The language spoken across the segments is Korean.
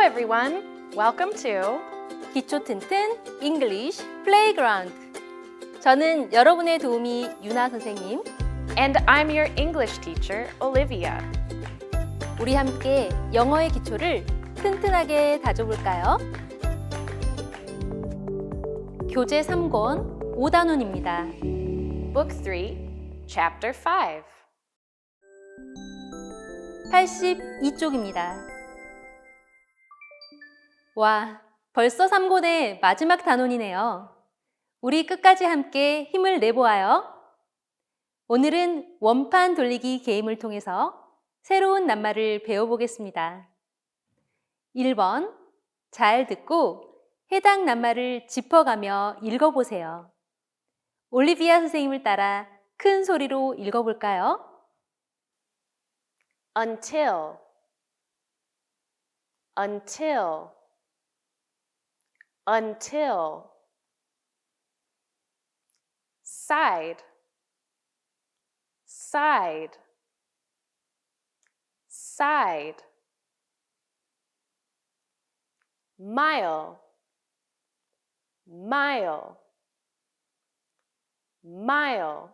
everyone. Welcome to 기초 튼튼 English Playground. 저는 여러분의 도우미 유나 선생님. and I'm your English teacher, Olivia. 우리 함께 영어의 기초를 튼튼하게 다져볼까요? 교재 3권 5단원입니다. Book 3, Chapter 5. 82쪽입니다. 와, 벌써 3권의 마지막 단원이네요. 우리 끝까지 함께 힘을 내보아요. 오늘은 원판 돌리기 게임을 통해서 새로운 낱말을 배워보겠습니다. 1번, 잘 듣고 해당 낱말을 짚어가며 읽어보세요. 올리비아 선생님을 따라 큰 소리로 읽어볼까요? Until. Until. Until. Side. Side. Side. Mile. Mile. Mile.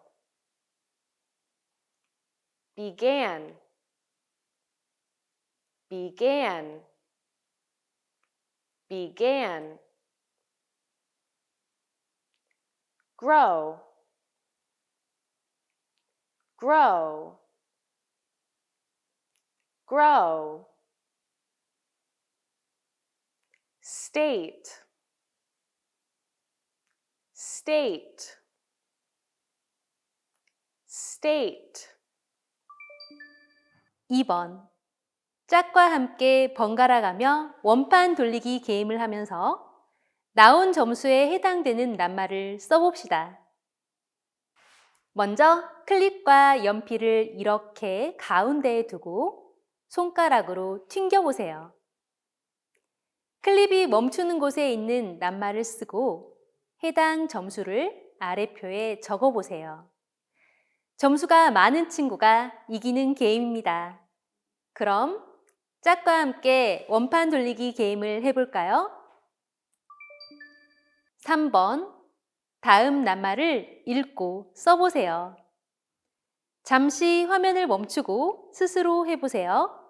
Began began, began. Grow, grow, grow. State, state, state. 2번. 짝과 함께 번갈아 가며 원판 돌리기 게임을 하면서 나온 점수에 해당되는 낱말을 써봅시다. 먼저 클립과 연필을 이렇게 가운데에 두고 손가락으로 튕겨보세요. 클립이 멈추는 곳에 있는 낱말을 쓰고 해당 점수를 아래표에 적어보세요. 점수가 많은 친구가 이기는 게임입니다. 그럼 짝과 함께 원판 돌리기 게임을 해볼까요? 3번 다음 낱말을 읽고 써보세요. 잠시 화면을 멈추고 스스로 해보세요.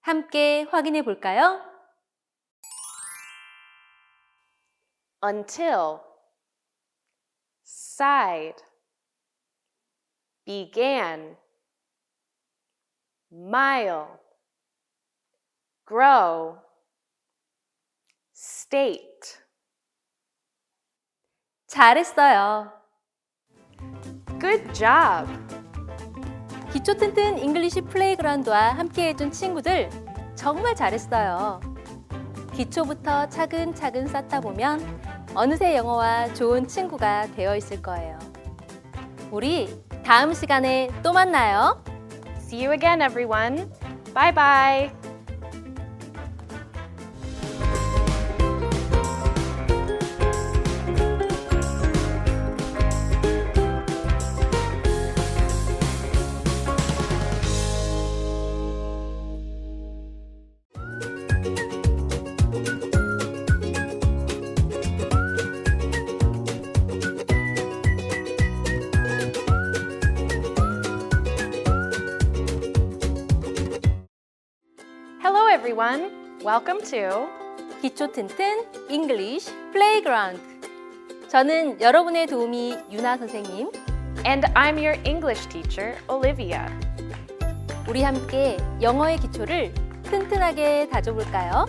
함께 확인해 볼까요? until, side, began, mile, grow, state. 잘했어요. Good job! 기초 튼튼 잉글리시 플레이그라운드와 함께 해준 친구들 정말 잘했어요. 기초부터 차근차근 쌓다 보면 어느새 영어와 좋은 친구가 되어 있을 거예요. 우리 다음 시간에 또 만나요. See you again, everyone. Bye bye. Everyone. Welcome to 기초 튼튼 잉글리시 플레이그라운드. 저는 여러분의 도우미 유나 선생님. And I'm your English teacher, Olivia. 우리 함께 영어의 기초를 튼튼하게 다져볼까요?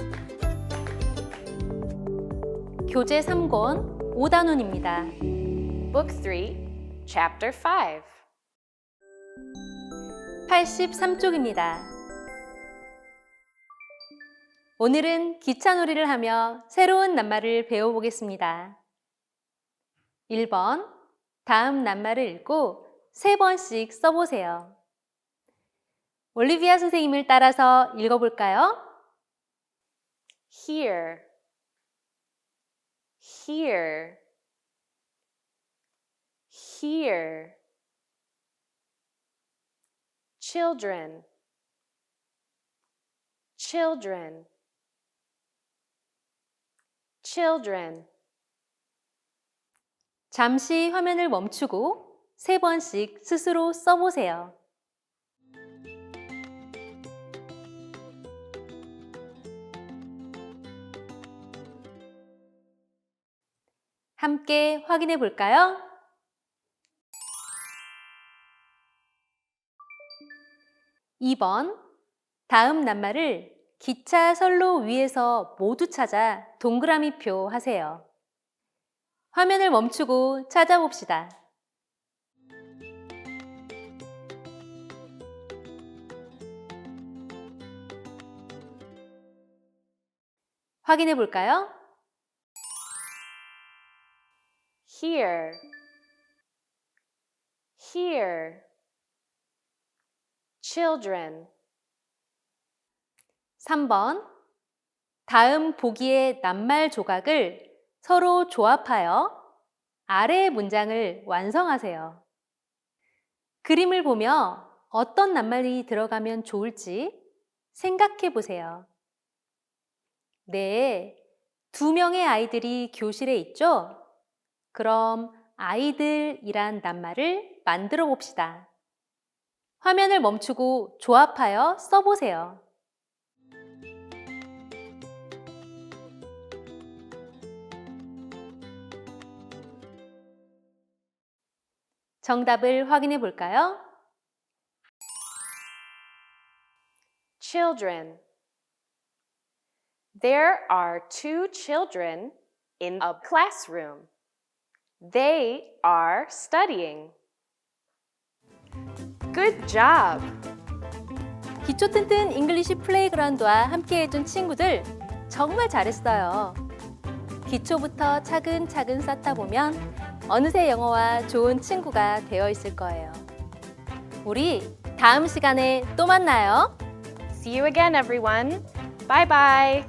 교재 3권 5단원입니다. Book 3, Chapter 5. 83쪽입니다. 오늘은 기차놀이를 하며 새로운 낱말을 배워보겠습니다. 1번, 다음 낱말을 읽고 세 번씩 써보세요. 올리비아 선생님을 따라서 읽어볼까요? Here, here, here, children, children, children. 잠시 화면을 멈추고 세 번씩 스스로 써보세요. 함께 확인해 볼까요? 2번 다음 낱말을 기차 선로 위에서 모두 찾아 동그라미표 하세요. 화면을 멈추고 찾아봅시다. 확인해 볼까요? here, here, children, 3번 다음 보기의 낱말 조각을 서로 조합하여 아래의 문장을 완성하세요. 그림을 보며 어떤 낱말이 들어가면 좋을지 생각해 보세요. 네, 두 명의 아이들이 교실에 있죠? 그럼 아이들이란 낱말을 만들어 봅시다. 화면을 멈추고 조합하여 써보세요. 정답을 확인해 볼까요? children. There are two children in a classroom. They are studying. Good job! 기초 튼튼 잉글리시 플레이그라운드와 함께 해준 친구들 정말 잘했어요. 기초부터 차근차근 쌓다 보면 어느새 영어와 좋은 친구가 되어 있을 거예요. 우리 다음 시간에 또 만나요. See you again, everyone. Bye bye.